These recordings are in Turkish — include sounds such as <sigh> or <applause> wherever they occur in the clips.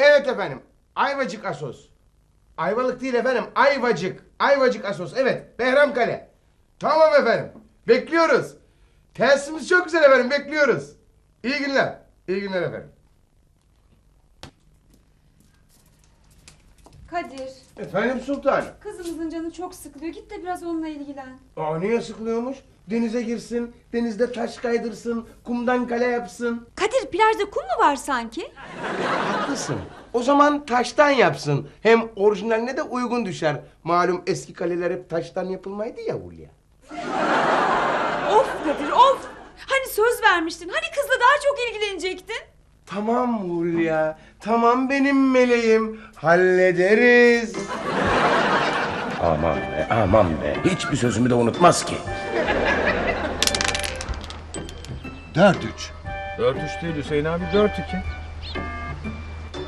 Evet efendim. Ayvacık Asos. Ayvalık değil efendim. Ayvacık. Ayvacık Asos. Evet. Behram Kale. Tamam efendim. Bekliyoruz. Tesisimiz çok güzel efendim. Bekliyoruz. İyi günler. İyi günler efendim. Kadir, Efendim sultanım. kızımızın canı çok sıkılıyor. Git de biraz onunla ilgilen. Aa niye sıkılıyormuş? Denize girsin, denizde taş kaydırsın, kumdan kale yapsın. Kadir, plajda kum mu var sanki? Haklısın. O zaman taştan yapsın. Hem orijinaline de uygun düşer. Malum eski kaleler hep taştan yapılmaydı ya Hulya. Of Kadir, of! Hani söz vermiştin, hani kızla daha çok ilgilenecektin? Tamam Hulya, tamam benim meleğim. Hallederiz. Aman be, aman be. Hiçbir sözümü de unutmaz ki. Dört üç. 4-3 değil Hüseyin abi 4-2.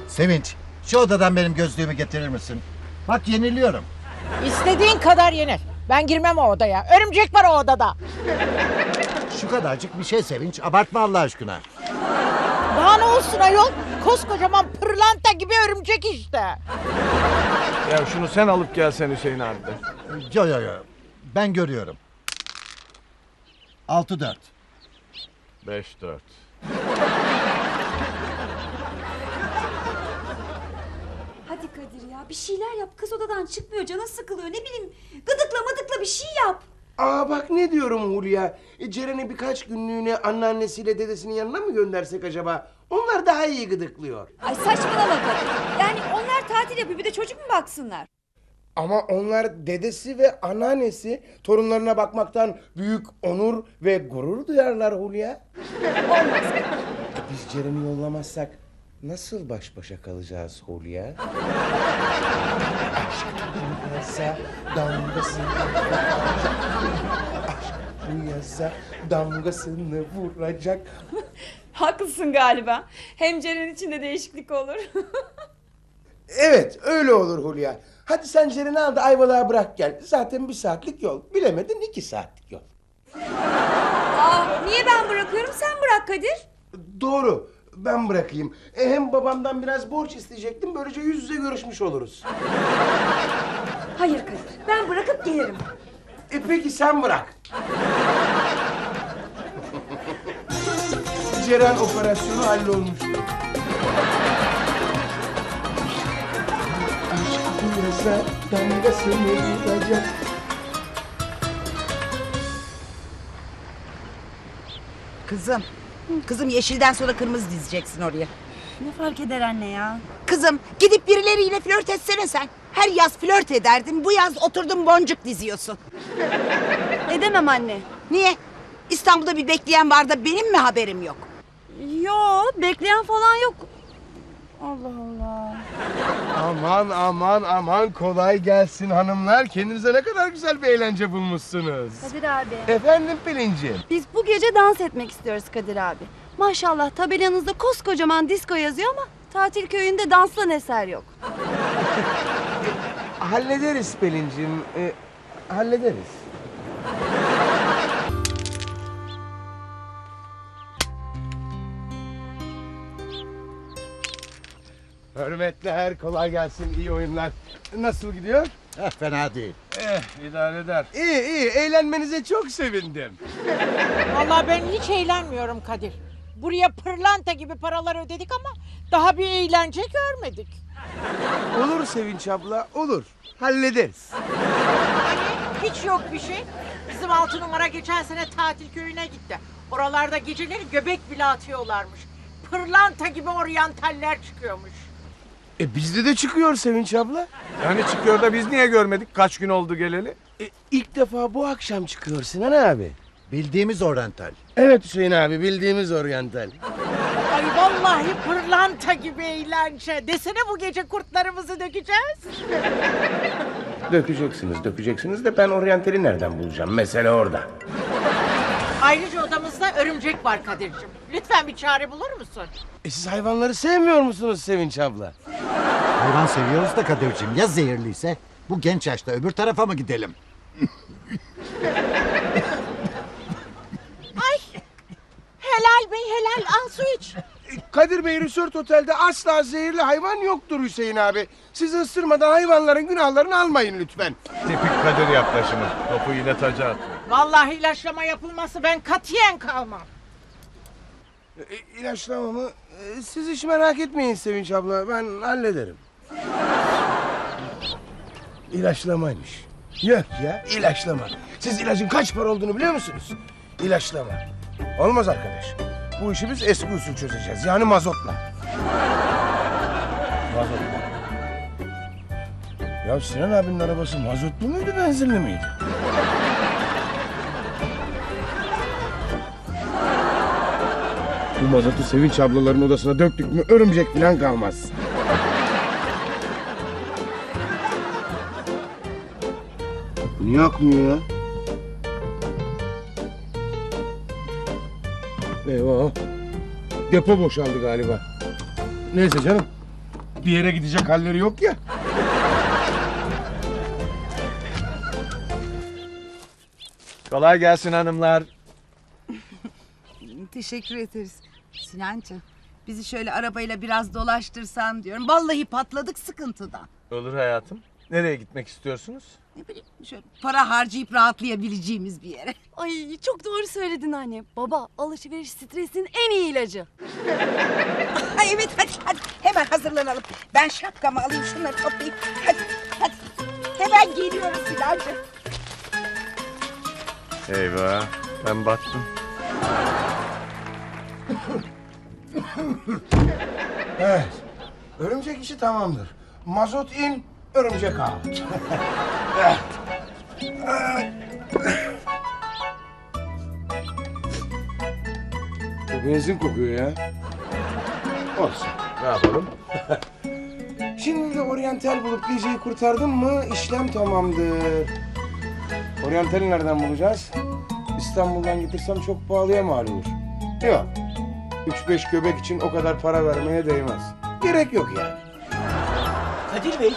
Sevinç, şu odadan benim gözlüğümü getirir misin? Bak yeniliyorum. İstediğin kadar yenir. Ben girmem o odaya. Örümcek var o odada. Şu kadarcık bir şey Sevinç, abartma Allah aşkına. Daha ne olsun ayol? Koskocaman pırlanta gibi örümcek işte. Ya şunu sen alıp gelsen Hüseyin abi. Yo yo yo, ben görüyorum. Altı dört. 5-4. Hadi Kadir ya, bir şeyler yap. Kız odadan çıkmıyor, canın sıkılıyor. Ne bileyim, gıdıkla mıdıkla bir şey yap. Aa bak ne diyorum Hulya. E, Ceren'i birkaç günlüğüne anneannesiyle dedesinin yanına mı göndersek acaba? Onlar daha iyi gıdıklıyor. Ay saçmalama. Yani onlar tatil yapıyor, bir de çocuk mu baksınlar? Ama onlar dedesi ve anneannesi torunlarına bakmaktan büyük onur ve gurur duyarlar Hulya. Olmaz. Biz Ceren'i yollamazsak nasıl baş başa kalacağız Hulya? Aşk bu yasa damgasını Aşk bu yasa damgasını vuracak. Haklısın galiba. Hem Ceren için de değişiklik olur. Evet öyle olur Hulya. Hadi sen Ceren'i al da Ayvalık'a bırak gel. Zaten bir saatlik yol. Bilemedin iki saatlik yol. Aa, niye ben bırakıyorum, sen bırak Kadir. Doğru. Ben bırakayım. E, hem babamdan biraz borç isteyecektim. Böylece yüz yüze görüşmüş oluruz. Hayır Kadir, ben bırakıp gelirim. E peki sen bırak. Ceren operasyonu hallolmuştu. Aşk bu yasa damgasını vuracak. Kızım. Kızım yeşilden sonra kırmızı dizeceksin oraya. Ne fark eder anne ya? Kızım gidip birileriyle flört etsene sen. Her yaz flört ederdin. Bu yaz oturdun boncuk diziyorsun. Edemem anne. Niye? İstanbul'da bir bekleyen var da benim mi haberim yok? Yo bekleyen falan yok. Allah Allah. Aman aman aman kolay gelsin hanımlar. Kendinize ne kadar güzel bir eğlence bulmuşsunuz. Kadir abi. Efendim Pelin'ciğim. Biz bu gece dans etmek istiyoruz Kadir abi. Maşallah tabelanızda koskocaman disco yazıyor ama tatil köyünde danslan eser yok. Hallederiz Pelin'ciğim. e, hallederiz. Hürmetler, kolay gelsin, iyi oyunlar. Nasıl gidiyor? Eh, fena değil. Eh idare eder. İyi, iyi. Eğlenmenize çok sevindim. Vallahi ben hiç eğlenmiyorum Kadir. Buraya pırlanta gibi paralar ödedik ama daha bir eğlence görmedik. Olur Sevinç abla, olur. Hallederiz. Hani hiç yok bir şey. Bizim altı numara geçen sene tatil köyüne gitti. Oralarda geceleri göbek bile atıyorlarmış. Pırlanta gibi oryantaller çıkıyormuş. E bizde de çıkıyor Sevinç abla. Yani çıkıyor da biz niye görmedik? Kaç gün oldu geleli? E, ilk defa bu akşam çıkıyor Sinan abi. Bildiğimiz oryantal. Evet Hüseyin abi, bildiğimiz oryantal. Ay vallahi pırlanta gibi eğlence. Desene bu gece kurtlarımızı dökeceğiz. Dökeceksiniz, dökeceksiniz de ben oryantali nereden bulacağım? Mesele orada. Ayrıca odamızda örümcek var Kadir'cim. Lütfen bir çare bulur musun? E siz hayvanları sevmiyor musunuz Sevinç abla? Hayvan seviyoruz da Kadir'cim, ya zehirliyse? Bu genç yaşta öbür tarafa mı gidelim? Helal bey helal al su iç. Kadir Bey Resort Otel'de asla zehirli hayvan yoktur Hüseyin abi. Sizi ısırmadan hayvanların günahlarını almayın lütfen. Tipik Kadir yaklaşımı. Topu yine taca atıyor. Vallahi ilaçlama yapılması ben katiyen kalmam. E, ilaçlama mı? E, siz hiç merak etmeyin Sevinç abla. Ben hallederim. İlaçlamaymış. Yok ya ilaçlama. Siz ilacın kaç para olduğunu biliyor musunuz? İlaçlama. Olmaz arkadaş. Bu işi biz eski usul çözeceğiz. Yani mazotla. <laughs> Mazotla. Ya Sinan abinin arabası mazotlu muydu benzinli miydi? Bu mazotu Sevinç ablaların odasına döktük mü örümcek falan kalmaz. Niye akmıyor ya? Eyvah. Depo boşaldı galiba. Neyse canım. Bir yere gidecek halleri yok ya. Kolay gelsin hanımlar. <laughs> Teşekkür ederiz. Sinancığım bizi şöyle arabayla biraz dolaştırsan diyorum. Vallahi patladık sıkıntıdan. Olur hayatım. Nereye gitmek istiyorsunuz? Ne bileyim şöyle para harcayıp rahatlayabileceğimiz bir yere. <laughs> Ay çok doğru söyledin anne. Baba alışveriş stresinin en iyi ilacı. <laughs> Ay evet hadi hadi hemen hazırlanalım. Ben şapkamı alayım şunları toplayayım. Hadi hadi. Hemen geliyorum Sinancığım. Eyvah. Ben battım. <laughs> Evet. Örümcek işi tamamdır. Mazot in, örümcek out. Bu benzin kokuyor ya. Olsun. Ne yapalım? <laughs> Şimdi de oryantal bulup geceyi kurtardın mı işlem tamamdır. Oryantali nereden bulacağız? İstanbul'dan getirsem çok pahalıya mal olur. Yok. Üç beş göbek için o kadar para vermeye değmez. Gerek yok yani. Kadir Bey,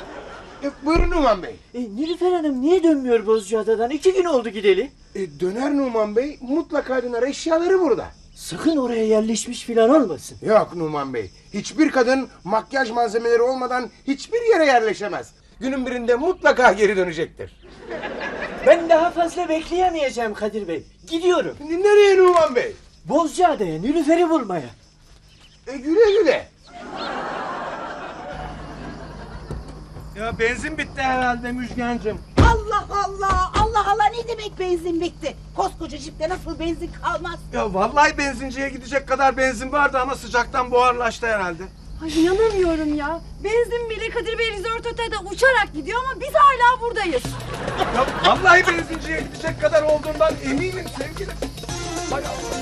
E, buyurun Numan Bey. e, Nilüfer Hanım niye dönmüyor Bozcaada'dan? İki gün oldu gideli. E, döner Numan Bey mutlaka döner eşyaları burada. Sakın oraya yerleşmiş filan olmasın. Yok Numan Bey. Hiçbir kadın makyaj malzemeleri olmadan hiçbir yere yerleşemez. Günün birinde mutlaka geri dönecektir. Ben daha fazla bekleyemeyeceğim Kadir Bey. Gidiyorum. Nereye Numan Bey? Bozcaada'ya Nilüfer'i bulmaya. E, güle güle. Ya benzin bitti herhalde Müjgancığım. Allah Allah Allah Allah ne demek benzin bitti? Koskoca jipte nasıl benzin kalmaz? Ya vallahi benzinciye gidecek kadar benzin vardı ama sıcaktan buharlaştı herhalde. Ay inanamıyorum ya. Benzin bile Kadir Bey Resort Otel'de uçarak gidiyor ama biz hala buradayız. Ya vallahi benzinciye gidecek kadar olduğundan eminim sevgilim. Hay Allah.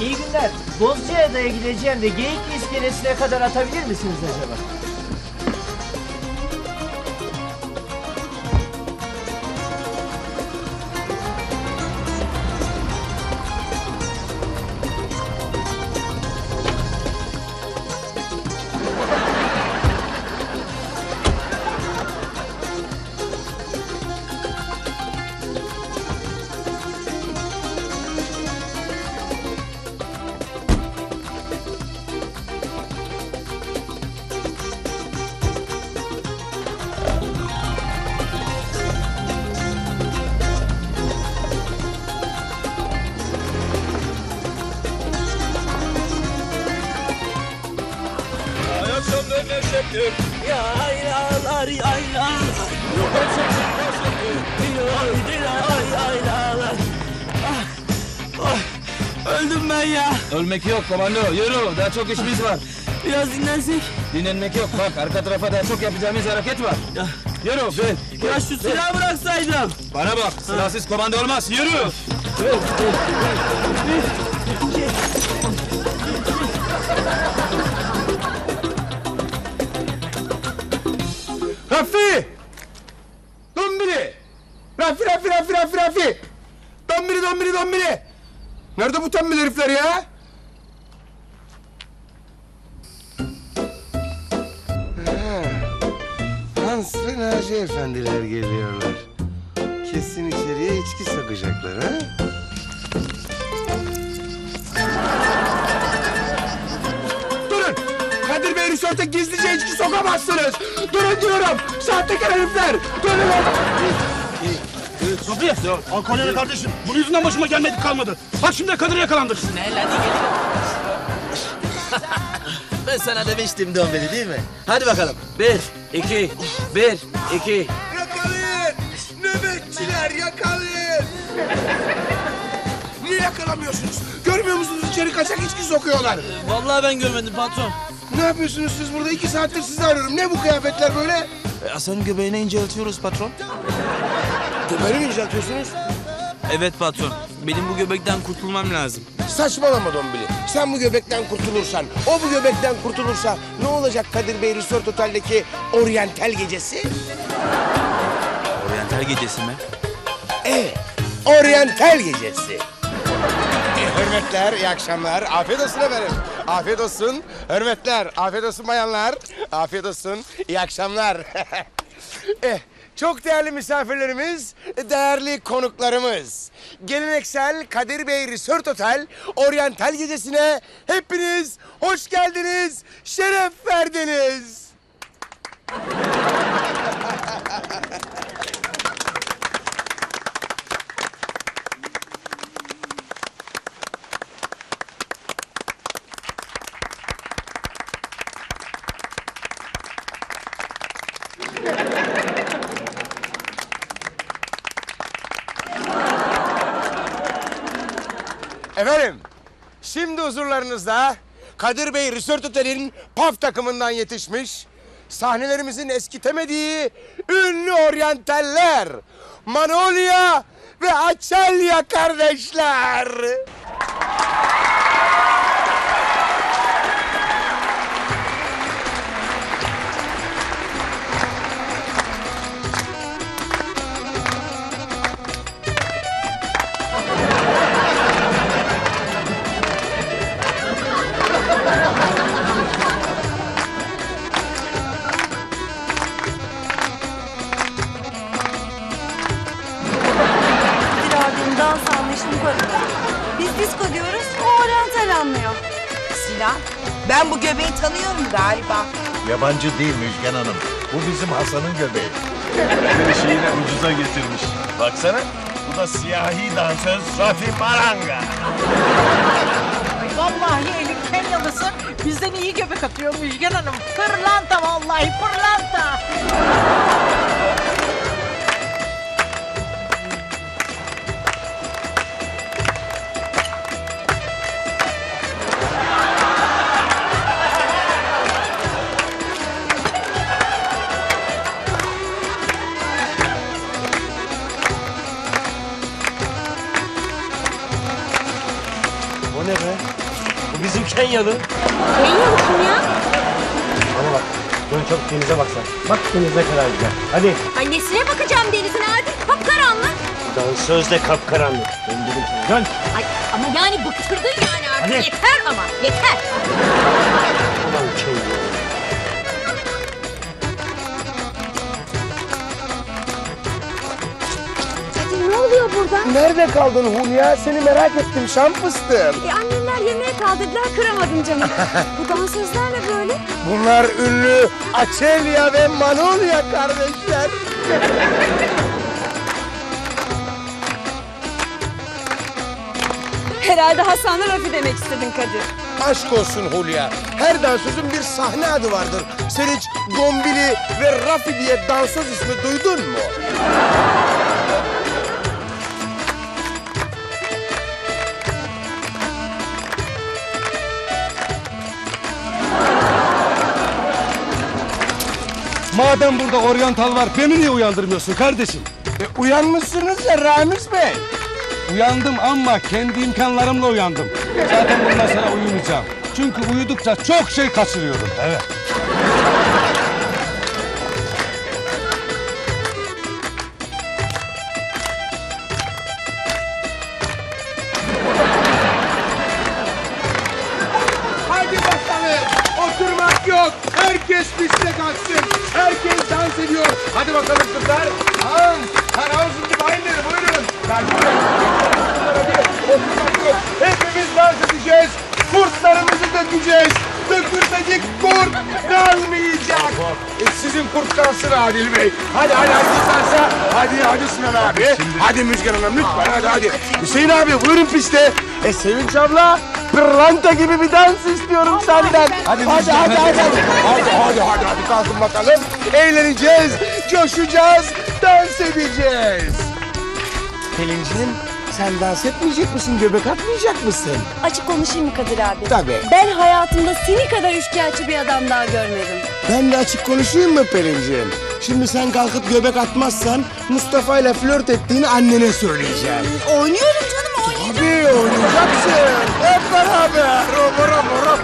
İyi günler. Bozcaada'ya gideceğim de Geyikli iskelesine kadar atabilir misiniz acaba? Öldüm ben ya. Ölmek yok komando yürü daha çok işimiz var. Biraz dinlensek. Dinlenmek yok bak arka tarafa daha çok yapacağımız hareket var. Yürü ben. Ya şu silahı bıraksaydım. Bana bak silahsız komando olmaz yürü. Rafi Rafi! Dombili dombili dombili! Nerede bu tembel herifler ya? Hans ve Naci efendiler geliyorlar. Kesin içeriye içki sokacaklar ha? Durun! Kadir Bey Resort'a gizlice içki sokamazsınız! Durun diyorum! Sahtekar herifler! Durun! Sofi, alkollere kardeşim. Bunun yüzünden başıma gelmedik kalmadı. Bak şimdi Kadir yakalandık. <laughs> Ben sana demiştim dönmeli değil mi? Hadi bakalım. Bir, iki, bir, iki. Yakalayın! Nöbetçiler yakalayın! Niye yakalamıyorsunuz? Görmüyor musunuz içeri kaçak içki sokuyorlar? Vallahi ben görmedim patron. Ne yapıyorsunuz siz burada? İki saattir sizi arıyorum. Ne bu kıyafetler böyle? Hasan'ın göbeğine inceltiyoruz patron. Göbeği mi inceltiyorsunuz? Evet patron. Benim bu göbekten kurtulmam lazım. Saçmalama Dombili. Sen bu göbekten kurtulursan, o bu göbekten kurtulursa ne olacak Kadir Bey Resort Otel'deki oryantal gecesi? Oryantal gecesi mi? Evet, oryantal gecesi. E, hürmetler, iyi akşamlar. Afiyet olsun efendim. Afiyet olsun. Hürmetler, afiyet olsun bayanlar. Afiyet olsun, iyi akşamlar. <laughs> eh, çok değerli misafirlerimiz, değerli konuklarımız. Geleneksel Kadir Bey Resort Otel Oryantal Gecesi'ne hepiniz hoş geldiniz, şeref verdiniz. <laughs> Efendim, şimdi huzurlarınızda Kadir Bey Resort Otel'in PAF takımından yetişmiş, sahnelerimizin eskitemediği ünlü oryantaller, Manolya ve Açalya kardeşler. Anlayışını koruyor. Biz disco diyoruz, o oryantal anlıyor. Sinan ben bu göbeği tanıyorum galiba. Yabancı değil Müjgan Hanım. Bu bizim Hasan'ın göbeği. Her şeyine ucuza getirmiş. Baksana bu da siyahi dansöz Rafi Maranga. Ay vallahi elin Kenyalısı bizden iyi göbek atıyor Müjgan Hanım. Pırlanta vallahi pırlanta. Ne be? Bu bizim Kenyalı. Kenyalı kim ya? Bana bak. Dön çabuk denize baksan. Bak deniz ne kadar güzel. Hadi. Ay nesine bakacağım denizine hadi. Kapkaranlık. Dansöz de kapkaranlık. Ben dedim sana. Dön. Ay ama yani bıktırdın yani artık. Hadi. Yeter ama yeter. Ulan Kenyalı. Kadir ne oluyor burada? Nerede kaldın Hulya? Seni merak ettim şam fıstığım. E annemler yemeğe kaldırdılar kıramadım canım. <laughs> Bu dansözler ne böyle? Bunlar ünlü Açelya ve Manolya kardeşler. <laughs> Herhalde Hasan'la Rafi demek istedin Kadir. Aşk olsun Hulya. Her dansözün bir sahne adı vardır. Sen hiç Gombili ve Rafi diye dansöz ismi duydun mu? Madem burada oryantal var beni niye uyandırmıyorsun kardeşim? E, uyanmışsınız ya Ramiz Bey. Uyandım ama kendi imkanlarımla uyandım. Zaten bundan sonra uyumayacağım. Çünkü uyudukça çok şey kaçırıyorum. Evet. E, sizin kurt kalsın Adil Bey. Hadi hadi hadi isterse. Hadi hadi Sinan abi. Hadi Müjgan Hanım lütfen hadi hadi. Hüseyin abi buyurun piste. E Sevinç abla pırlanta gibi bir dans istiyorum senden. Hadi hadi hadi hadi. Hadi hadi hadi hadi kalkın bakalım. Eğleneceğiz, coşacağız, dans edeceğiz. Pelinciğim sen dans etmeyecek misin? Göbek atmayacak mısın? Açık konuşayım mı Kadir abi? Tabii. Ben hayatımda seni kadar üçkağıtçı bir adam daha görmedim. Ben de açık konuşayım mı Pelinciğim? Şimdi sen kalkıp göbek atmazsan Mustafa ile flört ettiğini annene söyleyeceğim. Oynuyorum canım oynuyorum. Tabii oynayacaksın. Hep beraber. Robo robo.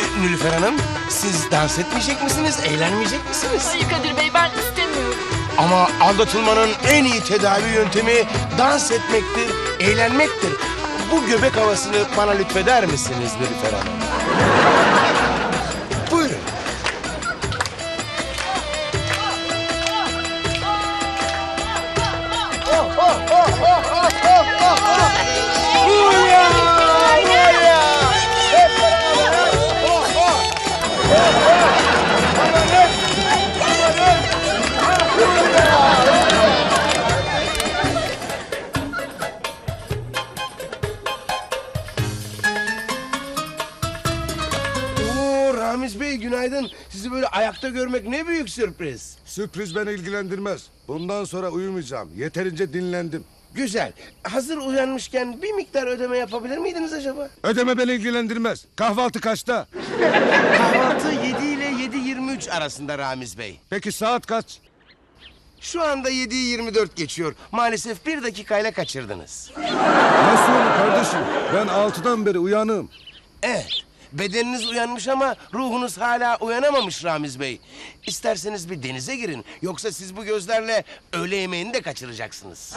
E, Nilüfer Hanım, siz dans etmeyecek misiniz, eğlenmeyecek misiniz? Hayır Kadir Bey ben istemiyorum. Ama aldatılmanın en iyi tedavi yöntemi dans etmektir, eğlenmektir. Bu göbek havasını bana lütfeder misiniz Nilüfer Hanım? Ramiz Bey günaydın. Sizi böyle ayakta görmek ne büyük sürpriz. Sürpriz beni ilgilendirmez. Bundan sonra uyumayacağım. Yeterince dinlendim. Güzel. Hazır uyanmışken bir miktar ödeme yapabilir miydiniz acaba? Ödeme beni ilgilendirmez. Kahvaltı kaçta? Kahvaltı 7 ile 7.23 arasında Ramiz Bey. Peki saat kaç? Şu anda 7'yi 24 geçiyor. Maalesef bir dakikayla kaçırdınız. Nasıl olur kardeşim? Ben altıdan beri uyanığım. Evet. Bedeniniz uyanmış ama ruhunuz hala uyanamamış Ramiz Bey. İsterseniz bir denize girin. Yoksa siz bu gözlerle öğle yemeğini de kaçıracaksınız.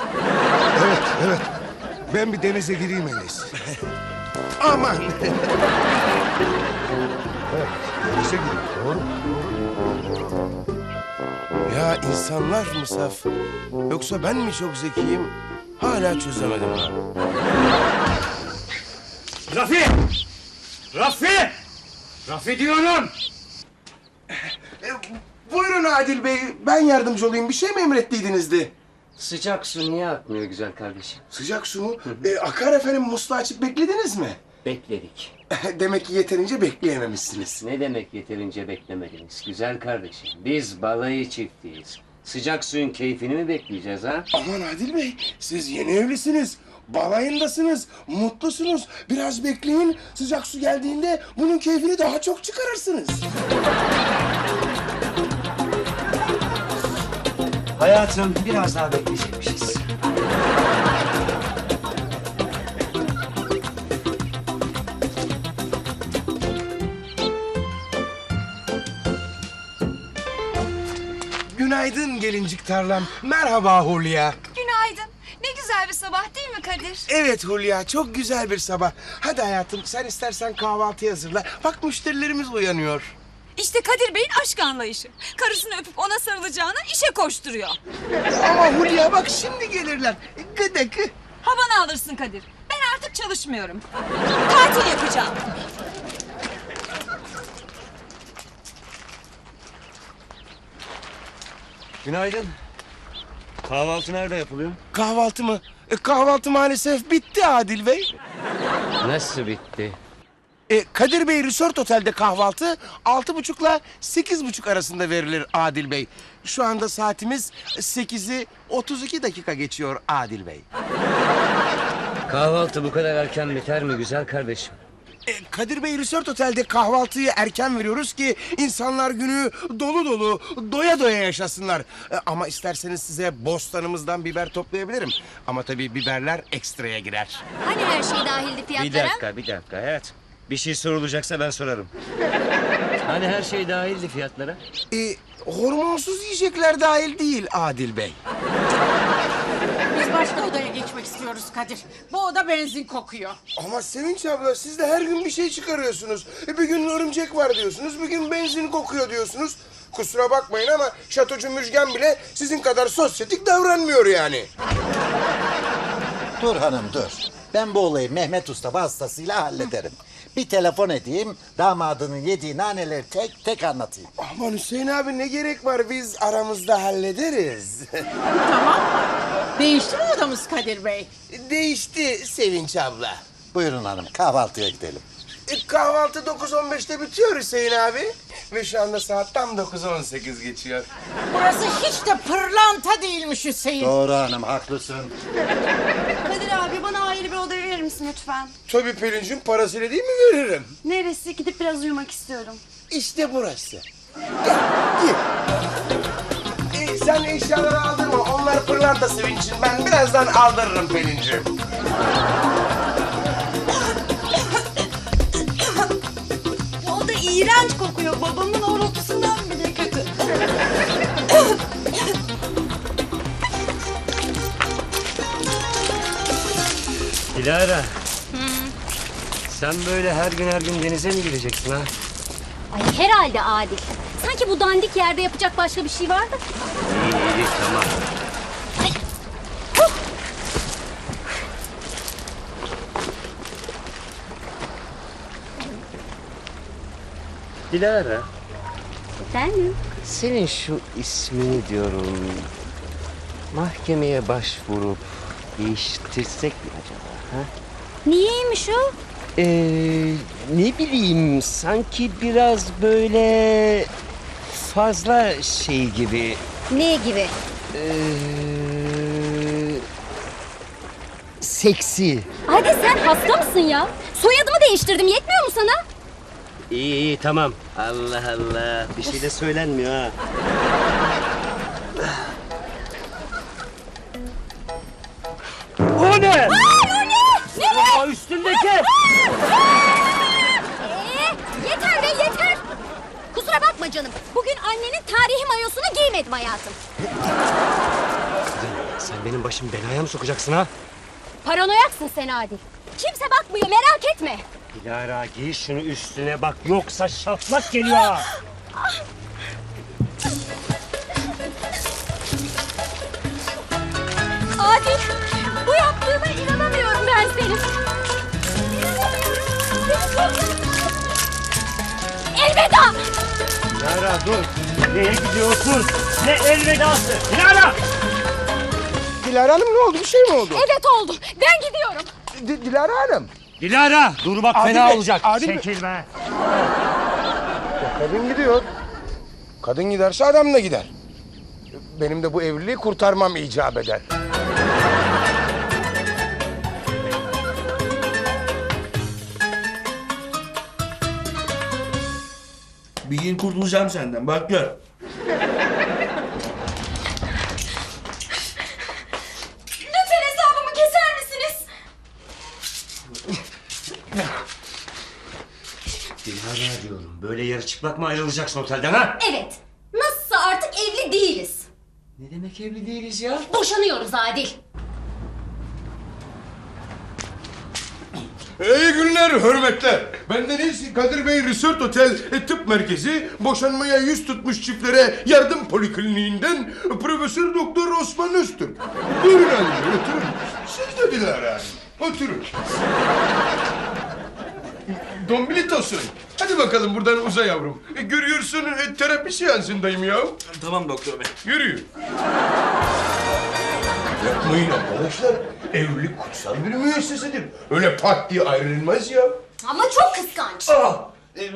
Evet, evet. Ben bir denize gireyim en iyisi. Aman. <laughs> Denize gireyim. Doğru. Ya insanlar mı saf? Yoksa ben mi çok zekiyim? Hala çözemedim ha. Rafi! Rafi! Rafi diyorum! E, buyurun Adil Bey, ben yardımcı olayım. Bir şey mi emrettiydinizdi? Sıcak su niye akmıyor güzel kardeşim? Sıcak su mu? E, akar efendim musluğu açıp beklediniz mi? Bekledik. <laughs> Demek ki yeterince bekleyememişsiniz. Ne demek yeterince beklemediniz güzel kardeşim? Biz balayı çiftiyiz. Sıcak suyun keyfini mi bekleyeceğiz ha? Aman Adil Bey, siz yeni evlisiniz. Balayındasınız, mutlusunuz. Biraz bekleyin, sıcak su geldiğinde bunun keyfini daha çok çıkarırsınız. Hayatım biraz daha bekleyecekmişiz. Günaydın gelincik tarlam. Merhaba Hulya. Günaydın. Ne güzel bir Kadir? Evet Hulya, çok güzel bir sabah. Hadi hayatım, sen istersen kahvaltı hazırla. Bak müşterilerimiz uyanıyor. İşte Kadir Bey'in aşk anlayışı. Karısını öpüp ona sarılacağına işe koşturuyor. Ama Hulya bak şimdi gelirler. Gıdık. Havanı alırsın Kadir. Ben artık çalışmıyorum. Tatil yapacağım. Günaydın. Kahvaltı nerede yapılıyor? Kahvaltı mı? E, kahvaltı maalesef bitti Adil Bey. Nasıl bitti? E, Kadir Bey Resort Otel'de kahvaltı altı buçukla sekiz buçuk arasında verilir Adil Bey. Şu anda saatimiz sekizi 32 dakika geçiyor Adil Bey. Kahvaltı bu kadar erken biter mi güzel kardeşim? E, Kadir Bey Resort Otel'de kahvaltıyı erken veriyoruz ki insanlar günü dolu dolu doya doya yaşasınlar. E, ama isterseniz size bostanımızdan biber toplayabilirim. Ama tabii biberler ekstraya girer. Hani her şey dahildi Bir dakika bir dakika evet. Bir şey sorulacaksa ben sorarım. <laughs> Hani her şey dahildi fiyatlara? E, hormonsuz yiyecekler dahil değil Adil Bey. <laughs> Başka odaya geçmek istiyoruz Kadir. Bu oda benzin kokuyor. Ama Sevinç abla siz de her gün bir şey çıkarıyorsunuz. E, Bir gün örümcek var diyorsunuz, bir gün benzin kokuyor diyorsunuz. Kusura bakmayın ama şatocu Müjgan bile sizin kadar sosyetik davranmıyor yani. Dur hanım dur. Ben bu olayı Mehmet Usta vasıtasıyla hallederim. Bir telefon edeyim, damadının yediği naneleri tek tek anlatayım. Aman Hüseyin abi ne gerek var biz aramızda hallederiz. <laughs> Tamam mı? Değişti mi odamız Kadir Bey? Değişti Sevinç abla. Buyurun hanım kahvaltıya gidelim. E, kahvaltı 9.15'te bitiyor Hüseyin abi. Ve şu anda saat tam 9.18 geçiyor. Burası hiç de pırlanta değilmiş Hüseyin. Doğru hanım haklısın. Kadir abi bana ayrı bir oda verir misin lütfen? Tabii Pelin'cim parasıyla değil mi veririm? Neresi? Gidip biraz uyumak istiyorum. İşte burası. Gel, gir. E, sen eşyaları aldırma. Onlar pırlanta Sevinç'in. Ben birazdan aldırırım Pelin'cim. İğrenç kokuyor. Babamın horultusundan bile kötü. Dilara. Sen böyle her gün her gün denize mi gireceksin ha? Ay herhalde Adil. Sanki bu dandik yerde yapacak başka bir şey var da. İyi iyi tamam. Dilara, Efendim? senin şu ismini diyorum mahkemeye başvurup değiştirsek mi acaba? Ha? Niyeymiş o? Ee, ne bileyim sanki biraz böyle fazla şey gibi. Ne gibi? Ee, seksi. Hadi sen hasta mısın ya? Soyadımı değiştirdim yetmiyor mu sana? İyi iyi tamam. Allah Allah bir şey de söylenmiyor ha. O ne? Ne? Ne? Aa, üstündeki. Ee, yeter be yeter. Kusura bakma canım. Bugün annenin tarihi mayosunu giymedim hayatım. Sen benim başımı belaya mı sokacaksın ha? Paranoyaksın sen Adil. Kimse bakmıyor merak etme. Dilara giy şunu üstüne bak yoksa şaplak geliyor ha. Adil bu yaptığına inanamıyorum ben senin. Elveda. Dilara dur. Nereye gidiyorsun? Ne elvedası? Dilara! Dilara Hanım ne oldu? Bir şey mi oldu? Evet oldu. Ben gidiyorum. Di- Dilara Hanım. Dilara! Dur bak Adil fena Bey, olacak. Adil Bey. Çekil be. Kadın gidiyor. Kadın giderse adam da gider. Benim de bu evliliği kurtarmam icap eder. Bir gün kurtulacağım senden bak gör. Lütfen hesabımı keser misiniz? Dilara diyorum. Böyle yarı çıplak mı ayrılacaksın otelden ha? Evet. Nasılsa artık evli değiliz. Ne demek evli değiliz ya? Boşanıyoruz Adil. İyi günler, hürmetler. Bendeniz Kadir Bey Resort Otel e, Tıp Merkezi boşanmaya yüz tutmuş çiftlere yardım polikliniğinden Profesör Doktor Osman Öztürk. Buyurun Bey, oturun. Siz de Dilara Hanım, oturun. Dombilitosun. Hadi bakalım buradan uza yavrum. E, görüyorsun e, terapi seansındayım ya. Tamam doktor bey. Yürü. Yapmayın arkadaşlar. Evlilik kutsal bir müessesedir. Öyle pat diye ayrılmaz ya. Ama çok kıskanç. Aa, e,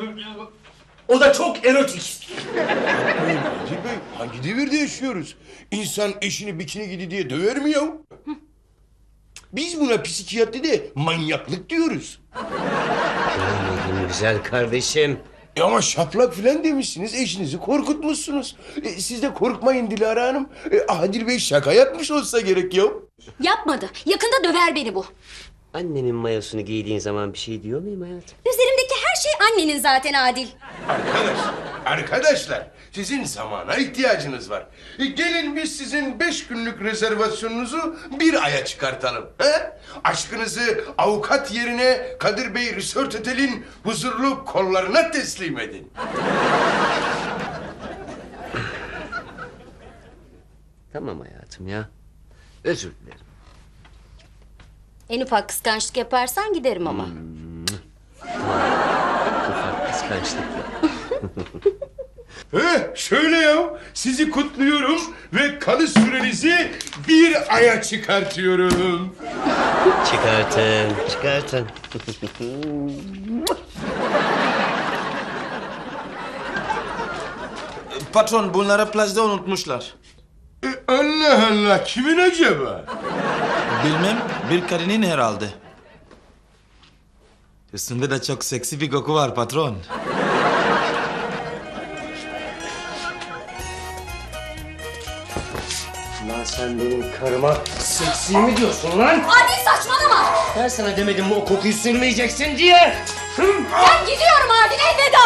o da çok erotik. Yapmayın Adil Bey. Hangi devirde yaşıyoruz? İnsan eşini bikini gidi diye döver mi ya? Biz buna psikiyatride manyaklık diyoruz. Benim güzel kardeşim. E ama şaplak filan demişsiniz, eşinizi korkutmuşsunuz. E, siz de korkmayın Dilara Hanım. E, Adil Bey şaka yapmış olsa gerek ya. Yapmadı. Yakında döver beni bu. Annenin mayosunu giydiğin zaman bir şey diyor muyum hayatım? Üzerimdeki her şey annenin zaten Adil. Arkadaş, Arkadaşlar sizin zamana ihtiyacınız var. E, Gelin biz sizin beş günlük rezervasyonunuzu bir aya çıkartalım. He? Aşkınızı avukat yerine Kadir Bey Resort Otel'in huzurlu kollarına teslim edin. Tamam hayatım ya. Özür dilerim. En ufak kıskançlık yaparsan giderim ama. Ufak kıskançlıkla. <laughs> He, şöyle ya, sizi kutluyorum ve kalış sürenizi bir aya çıkartıyorum. Çıkartın, çıkartın. <laughs> Patron bunları plajda unutmuşlar. E, Allah Allah, kimin acaba? Bilmem bir karının herhalde. Üstünde de çok seksi bir koku var patron. Sen benim karıma seksi mi diyorsun lan? Adil saçmalama. Ben sana demedim mi o kokuyu sürmeyeceksin diye? Hı? Ben gidiyorum Adil elveda.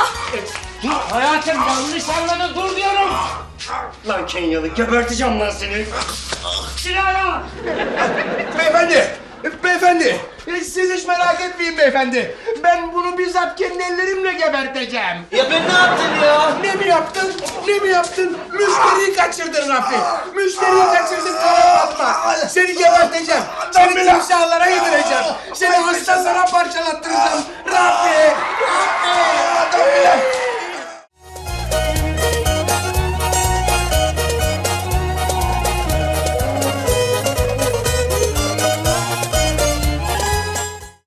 Dur hayatım yanlış anlama dur diyorum. Lan Kenyalı geberteceğim lan seni. Silahla! Beyefendi, beyefendi. E, Siz hiç merak etmeyin beyefendi. Ben bunu bizzat kendi ellerimle geberteceğim. Ya ben ne yaptım ya? Ne mi yaptın? Ne mi yaptın? Müşteriyi kaçırdın Rafi. Müşteriyi kaçırdın Fatma. Seni geberteceğim. Seni timsahlara yedireceğim. Seni hastasına parçalattıracağım. Rafi,